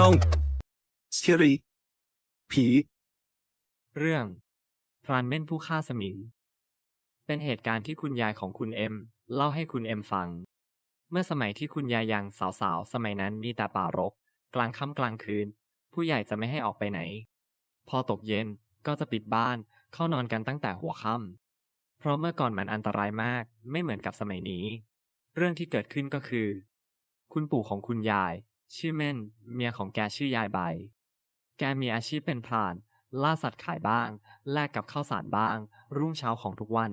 ช่องเชีรีผี เรื่องพรานเม่นผู้ฆ่าสมิง เป็นเหตุการณ์ที่คุณยายของคุณเอ็มเล่าให้คุณเอ็มฟัง เมื่อสมัยที่คุณยายยังสาวๆ สมัยนั้นมีแต่ป่ารก กลางค่ำกลางคืน ผู้ใหญ่จะไม่ให้ออกไปไหน พอตกเย็นก็จะปิดบ้านเข้านอนกันตั้งแต่หัวค่ำเพราะเมื่อก่อนมันอันตรายมากไม่เหมือนกับสมัยนี้ เรื่องที่เกิดขึ้นก็คือ คุณปู่ของคุณยาย ชื่อเม่นเมียของแกชื่อยายใบ แกมีอาชีพเป็นพราน ล่าสัตว์ขายบ้าง แลกกับข้าวสารบ้าง รุ่งเช้าของทุกวัน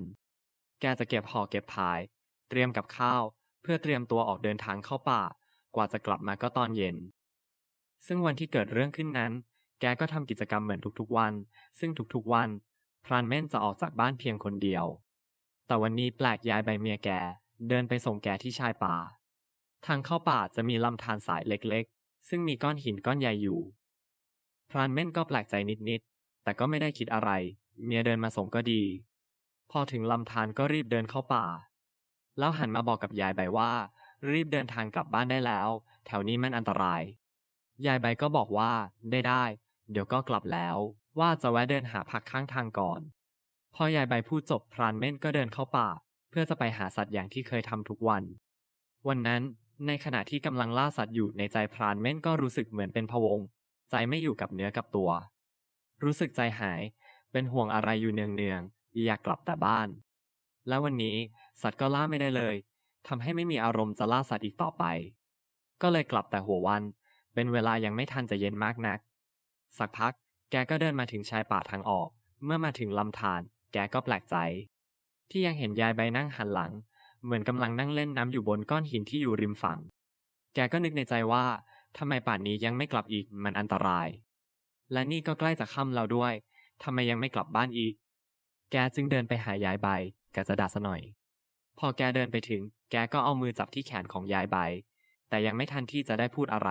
แกจะเก็บห่อเก็บพาย เตรียมกับข้าว เพื่อเตรียมตัวออกเดินทางเข้าป่า กว่าจะกลับมาก็ตอนเย็น ซึ่งวันที่เกิดเรื่องขึ้นนั้น แกก็ทำกิจกรรมเหมือนทุกๆวัน ซึ่งทุกๆวัน พรานเม่นจะออกจากบ้านเพียงคนเดียว แต่วันนี้แปลกยายใบเมียแกเดินไปส่งแกที่ชายป่า ทางเข้าป่าจะมีลำธารสายเล็กๆ ซึ่งมีก้อนหินก้อนใหญ่อยู่ พรานเม่นก็แปลกใจนิดๆ แต่ก็ไม่ได้คิดอะไร เมียเดินมาส่งก็ดี พอถึงลำธารก็รีบเดินเข้าป่า แล้วหันมาบอกกับยายใบว่า รีบเดินทางกลับบ้านได้แล้ว แถวนี้มันอันตราย ยายใบก็บอกว่าได้ได้ เดี๋ยวก็กลับแล้ว ว่าจะแวะเดินหาผักข้างทางก่อน พอยายใบพูดจบพรานเม่นก็เดินเข้าป่า เพื่อจะไปหาสัตว์อย่างที่เคยทำทุกวัน วันนั้น ในขณะที่กำลังล่าสัตว์อยู่ในใจพรานเม่นก็รู้สึกเหมือนเป็นพะวง ใจไม่อยู่กับเนื้อกับตัว รู้สึกใจหาย เป็นห่วงอะไรอยู่เนืองๆอยากกลับแต่บ้าน แล้ววันนี้สัตว์ก็ล่าไม่ได้เลยทำให้ไม่มีอารมณ์จะล่าสัตว์อีกต่อไป ก็เลยกลับแต่หัววัน เป็นเวลายังไม่ทันจะเย็นมากนัก สักพัก แกก็เดินมาถึงชายป่าทางออก เมื่อมาถึงลำธารแกก็แปลกใจ ที่ยังเห็นยายใบนั่งหันหลัง เหมือนกำลังนั่งเล่นน้ำอยู่บนก้อนหินที่อยู่ริมฝั่ง แกก็นึกในใจว่าทำไมป่านนี้ยังไม่กลับอีกมันอันตราย และนี่ก็ใกล้จะค่ำแล้วด้วยทำไมยังไม่กลับบ้านอีก แกจึงเดินไปหายายใบแกจะด่าซะหน่อย พอแกเดินไปถึง แกก็เอามือจับที่แขนของยายใบ แต่ยังไม่ทันที่จะได้พูดอะไร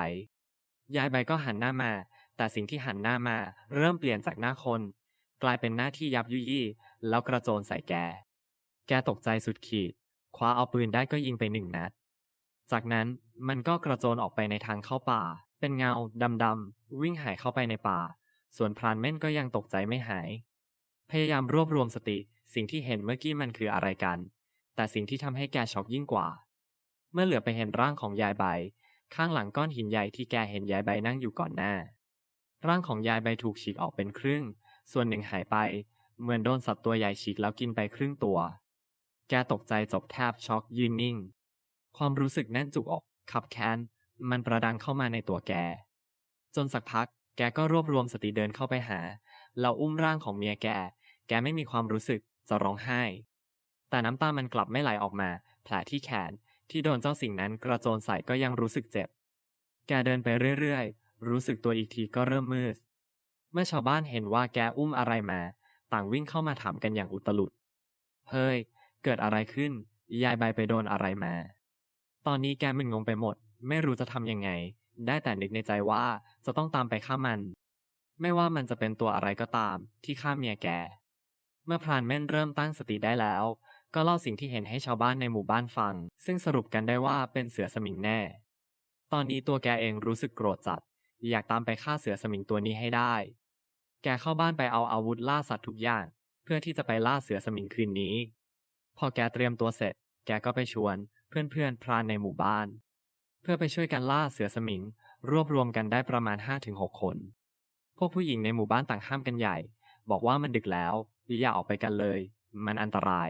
ยายใบก็หันหน้ามา แต่สิ่งที่หันหน้ามาเริ่มเปลี่ยนจากหน้าคน กลายเป็นหน้าที่ยับยุยี่ แล้วกระโจนใส่แก แกตกใจสุดขีด คว้าเอาปืนได้ก็ยิงไปหนึ่งนัด จากนั้นมันก็กระโจนออกไปในทางเข้าป่า เป็นเงาดำๆวิ่งหายเข้าไปในป่า ส่วนพรานเม่นก็ยังตกใจไม่หาย พยายามรวบรวมสติ สิ่งที่เห็นเมื่อกี้มันคืออะไรกัน แต่สิ่งที่ทำให้แกช็อกยิ่งกว่า เมื่อเหลือไปเห็นร่างของยายใบ ข้างหลังก้อนหินใหญ่ที่แกเห็นยายใบนั่งอยู่ก่อนหน้า ร่างของยายใบถูกฉีกออกเป็นครึ่ง ส่วนหนึ่งหายไป เหมือนโดนสัตว์ตัวใหญ่ฉีกแล้วกินไปครึ่งตัว แกตกใจจบแทบช็อกยืนนิ่ง ความรู้สึกแน่นจุกอกขับแค้นมันประดังเข้ามาในตัวแก จนสักพัก แกก็รวบรวมสติเดินเข้าไปหา เราอุ้มร่างของเมียแก แกไม่มีความรู้สึกจะร้องไห้ แต่น้ำตามันกลับไม่ไหลออกมา แผลที่แขนที่โดนเจ้าสิ่งนั้นกระโจนใส่ก็ยังรู้สึกเจ็บ แกเดินไปเรื่อยๆ รู้สึกตัวอีกทีก็เริ่มมืด เมื่อชาวบ้านเห็นว่าแกอุ้มอะไรมา ต่างวิ่งเข้ามาถามกันอย่างอุตลุด เฮ้ย เกิดอะไรขึ้น ยายใบไปโดนอะไรมา ตอนนี้แกมึนงงไปหมด ไม่รู้จะทำยังไง ได้แต่นึกในใจว่าจะต้องตามไปฆ่ามัน ไม่ว่ามันจะเป็นตัวอะไรก็ตามที่ฆ่าเมียแก เมื่อพรานแม่นเริ่มตั้งสติได้แล้ว ก็เล่าสิ่งที่เห็นให้ชาวบ้านในหมู่บ้านฟัง ซึ่งสรุปกันได้ว่าเป็นเสือสมิงแน่ ตอนนี้ตัวแกเองรู้สึกโกรธจัด อยากตามไปฆ่าเสือสมิงตัวนี้ให้ได้ แกเข้าบ้านไปเอาอาวุธล่าสัตว์ทุกอย่างเพื่อที่จะไปล่าเสือสมิงคืนนี้ พอแกเตรียมตัวเสร็จ แกก็ไปชวน เพื่อนๆพรานในหมู่บ้าน เพื่อไปช่วยกันล่าเสือสมิง รวบรวมกันได้ประมาณ 5-6 คน พวกผู้หญิงในหมู่บ้านต่างห้ามกันใหญ่ บอกว่ามันดึกแล้วอย่าออกไปกันเลย มันอันตราย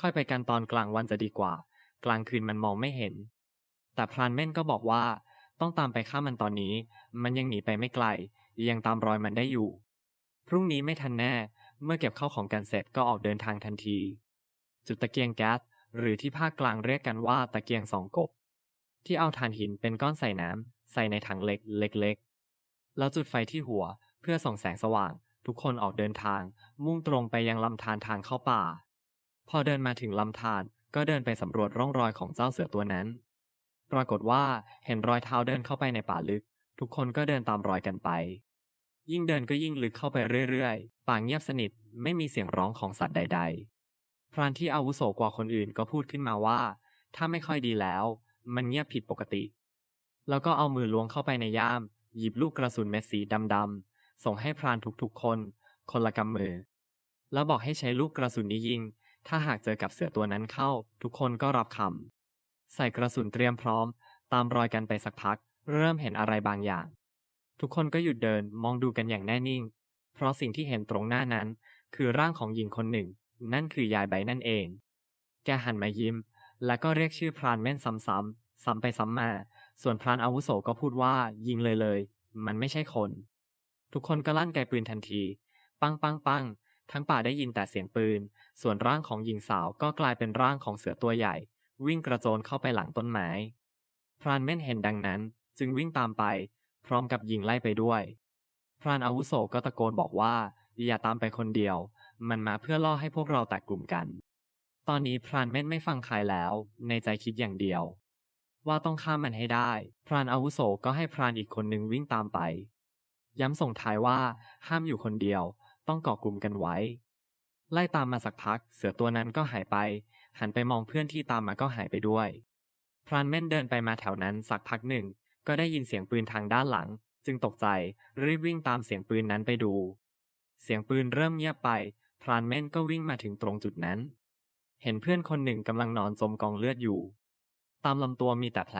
ค่อยไปกันตอนกลางวันจะดีกว่า กลางคืนมันมองไม่เห็น แต่พรานเม่นก็บอกว่า ต้องตามไปฆ่ามันตอนนี้ มันยังหนีไปไม่ไกล ยังตามรอยมันได้อยู่ พรุ่งนี้ไม่ทันแน่ เมื่อเก็บเข้าของกันเสร็จก็ออกเดินทางทันที จุดตะเกียงแก๊สหรือที่ภาคกลางเรียกกันว่าตะเกียงสองกบ ที่เอาถ่านหินเป็นก้อนใส่น้ำใส่ในถังเล็กเล็กๆ แล้วจุดไฟที่หัวเพื่อส่องแสงสว่าง ทุกคนออกเดินทาง มุ่งตรงไปยังลำธารทางเข้าป่า พอเดินมาถึงลำธารก็เดินไปสำรวจร่องรอยของเจ้าเสือตัวนั้น ปรากฏว่าเห็นรอยเท้าเดินเข้าไปในป่าลึก ทุกคนก็เดินตามรอยกันไป ยิ่งเดินก็ยิ่งลึกเข้าไปเรื่อยๆ ป่าเงียบสนิทไม่มีเสียงร้องของสัตว์ใดๆ พรานที่อาวุโสกว่าคนอื่นก็พูดขึ้นมาว่า ถ้าไม่ค่อยดีแล้ว มันเงียบผิดปกติ แล้วก็เอามือล้วงเข้าไปในย่าม หยิบลูกกระสุนเม็ดสีดำๆส่งให้พรานทุกๆคน คนละกำมือ แล้วบอกให้ใช้ลูกกระสุนนี้ยิง ถ้าหากเจอกับเสือตัวนั้นเข้า ทุกคนก็รับคำใส่กระสุนเตรียมพร้อม ตามรอยกันไปสักพัก เริ่มเห็นอะไรบางอย่าง ทุกคนก็หยุดเดินมองดูกันอย่างแน่นิ่ง เพราะสิ่งที่เห็นตรงหน้านั้น คือร่างของหญิงคนหนึ่ง นั่นคือยายใบนั่นเอง แกหันมายิ้ม แล้วก็เรียกชื่อพรานแม่นซ้ำๆซ้ำไปซ้ำมา ส่วนพรานอาวุโสก็พูดว่ายิงเลยเลย มันไม่ใช่คน ทุกคนก็ลั่นไกปืนทันที ปังปังปังทั้งป่าได้ยินแต่เสียงปืน ส่วนร่างของหญิงสาวก็กลายเป็นร่างของเสือตัวใหญ่ วิ่งกระโจนเข้าไปหลังต้นไม้ พรานเม่นเห็นดังนั้น จึงวิ่งตามไป พร้อมกับยิงไล่ไปด้วย พรานอาวุโสก็ตะโกนบอกว่าอย่าตามไปคนเดียว มันมาเพื่อล่อให้พวกเราแตกกลุ่มกัน ตอนนี้พรานเม่นไม่ฟังใครแล้ว ในใจคิดอย่างเดียว ว่าต้องฆ่ามันให้ได้ พรานอาวุโสก็ให้พรานอีกคนนึงวิ่งตามไป ย้ำส่งท้ายว่าห้ามอยู่คนเดียว ต้องเกาะกลุ่มกันไว้ ไล่ตามมาสักพัก เสือตัวนั้นก็หายไป หันไปมองเพื่อนที่ตามมาก็หายไปด้วย พรานเม่นเดินไปมาแถวนั้นสักพักหนึ่ง ก็ได้ยินเสียงปืนทางด้านหลัง จึงตกใจรีบวิ่งตามเสียงปืนนั้นไปดู เสียงปืนเริ่มเงียบไป พรานเม่นก็วิ่งมาถึงตรงจุดนั้น เห็นเพื่อนคนหนึ่งกำลังนอนจมกองเลือดอยู่ ตามลำตัวมีแต่แผล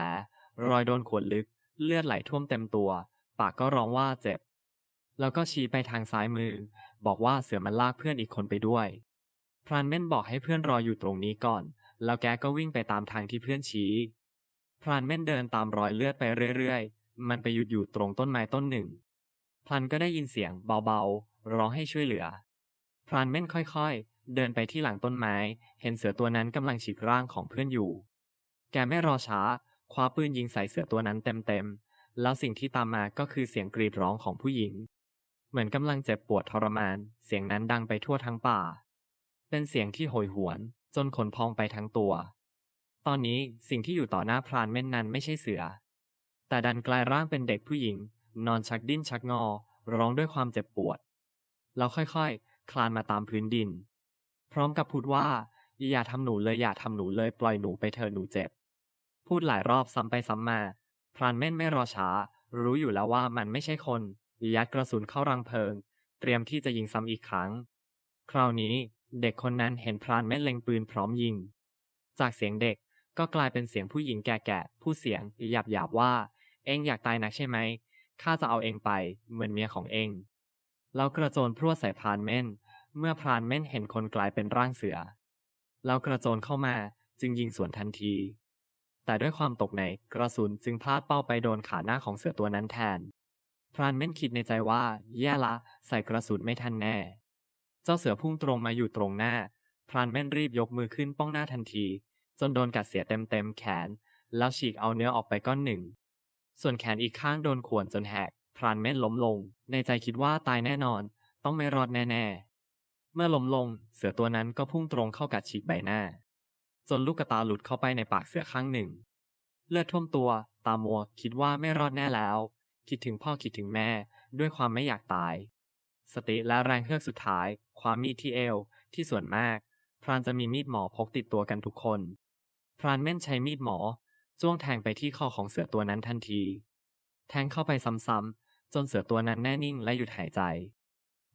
รอยโดนขวดลึก เลือดไหลท่วมเต็มตัว ปากก็ร้องว่าเจ็บ แล้วก็ชี้ไปทางซ้ายมือ บอกว่าเสือมันลากเพื่อนอีกคนไปด้วย พรานเม่นบอกให้เพื่อนรออยู่ตรงนี้ก่อน แล้วแกก็วิ่งไปตามทางที่เพื่อนชี้ พรานเม่นเดินตามรอยเลือดไปเรื่อยๆ มันไปหยุดอยู่ตรงต้นไม้ต้นหนึ่ง พลันก็ได้ยินเสียงเบาๆ ร้องให้ช่วยเหลือ พรานเม่นค่อยๆ เดินไปที่หลังต้นไม้ เห็นเสือตัวนั้นกำลังฉีกร่างของเพื่อนอยู่ แกไม่รอช้า คว้าปืนยิงใส่เสือตัวนั้นเต็มๆ แล้วสิ่งที่ตามมาก็คือเสียงกรีดร้องของผู้หญิง เหมือนกำลังเจ็บปวดทรมาน เสียงนั้นดังไปทั่วทั้งป่า เป็นเสียงที่โหยหวน จนขนพองไปทั้งตัว ตอนนี้สิ่งที่อยู่ต่อหน้าพรานเม่นนั้นไม่ใช่เสือ แต่ดันกลายร่างเป็นเด็กผู้หญิง นอนชักดิ้นชักงอ ร้องด้วยความเจ็บปวด แล้วค่อยๆ คลานมาตามพื้นดิน พร้อมกับพูดว่า อย่าทำหนูเลยอย่าทำหนูเลยปล่อยหนูไปเถอหนูเจ็บ พูดหลายรอบซ้ำไปซ้ำมา พรานเม่นไม่รอช้า รู้อยู่แล้วว่ามันไม่ใช่คนยัดกระสุนเข้ารังเพลิง เตรียมที่จะยิงซ้ำอีกครั้ง คราวนี้เด็กคนนั้นเห็นพรานเม่นเล็งปืนพร้อมยิง จากเสียงเด็กก็กลายเป็นเสียงผู้หญิงแก่ๆพูดเสียงหยาบหยาบๆว่า เองอยากตายนักใช่ไหมข้าจะเอาเองไปเหมือนเมียของเอง แล้วกระโจนพรวดใส่พรานเม่น เมื่อพรานเม่นเห็นคนกลายเป็นร่างเสือ แล้วกระโจนเข้ามาจึงยิงสวนทันที แต่ด้วยความตกในกระสุนจึงพลาดเป้าไปโดนขาหน้าของเสือตัวนั้นแทน พรานเม่นคิดในใจว่า แย่ละ ใส่กระสุนไม่ทันแน่ เจ้าเสือพุ่งตรงมาอยู่ตรงหน้า พรานแม่นรีบยกมือขึ้นป้องหน้าทันที จนโดนกัดเสียเต็มเต็มๆแขน แล้วฉีกเอาเนื้อออกไปก้อนหนึ่ง ส่วนแขนอีกข้างโดนข่วนจนแหก พรานแม่นล้มลง ในใจคิดว่าตายแน่นอน ต้องไม่รอดแน่ๆ เมื่อล้มลง เสือตัวนั้นก็พุ่งตรงเข้ากัดฉีกใบหน้า จนลูกกระตาหลุดเข้าไปในปากเสือข้างหนึ่ง เลือดท่วมตัว ตามัวคิดว่าไม่รอดแน่แล้ว คิดถึงพ่อคิดถึงแม่ ด้วยความไม่อยากตาย สติและแรงเฮือกสุดท้าย ความมีดที่เอว ที่ส่วนมาก พรานจะมีมีดหมอพกติดตัวกันทุกคน พรานเม่นใช้มีดหมอจ้วงแทงไปที่คอของเสือตัวนั้นทันที แทงเข้าไปซ้ำๆ จนเสือตัวนั้นแน่นิ่งและหยุดหายใจ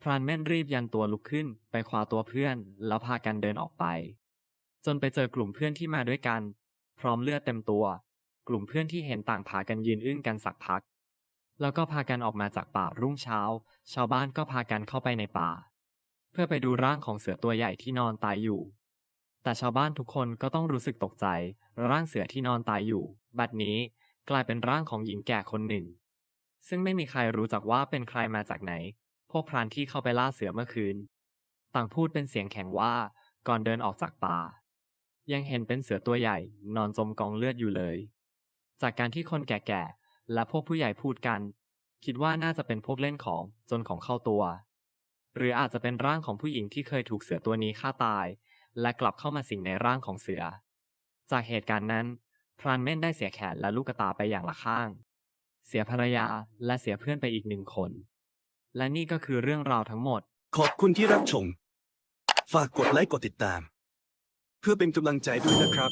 พรานเม่นรีบยันตัวลุกขึ้นไปคว้าตัวเพื่อน แล้วพากันเดินออกไป จนไปเจอกลุ่มเพื่อนที่มาด้วยกัน พร้อมเลือดเต็มตัว กลุ่มเพื่อนที่เห็นต่างพากันยืนอึ้งกันสักพัก แล้วก็พากันออกมาจากป่ารุ่งเช้า ชาวบ้านก็พากันเข้าไปในป่า เพื่อไปดูร่างของเสือตัวใหญ่ที่นอนตายอยู่แต่ชาวบ้านทุกคนก็ต้องรู้สึกตกใจ ร่างเสือที่นอนตายอยู่ บัดนี้กลายเป็นร่างของหญิงแก่คนหนึ่ง ซึ่งไม่มีใครรู้จักว่าเป็นใครมาจากไหน พวกพรานที่เข้าไปล่าเสือเมื่อคืน ต่างพูดเป็นเสียงแข็งว่าก่อนเดินออกจากป่า ยังเห็นเป็นเสือตัวใหญ่นอนจมกองเลือดอยู่เลย จากการที่คนแก่ๆ และพวกผู้ใหญ่พูดกัน คิดว่าน่าจะเป็นพวกเล่นของจนของเข้าตัว หรืออาจจะเป็นร่างของผู้หญิงที่เคยถูกเสือตัวนี้ฆ่าตาย และกลับเข้ามาสิงในร่างของเสือ จากเหตุการณ์นั้น พรานเม่นได้เสียแขนและลูกตาไปอย่างละข้าง เสียภรรยาและเสียเพื่อนไปอีกหนึ่งคน และนี่ก็คือเรื่องราวทั้งหมด ขอบคุณที่รับชม ฝากกดไลค์กดติดตาม เพื่อเป็นกำลังใจด้วยนะครับ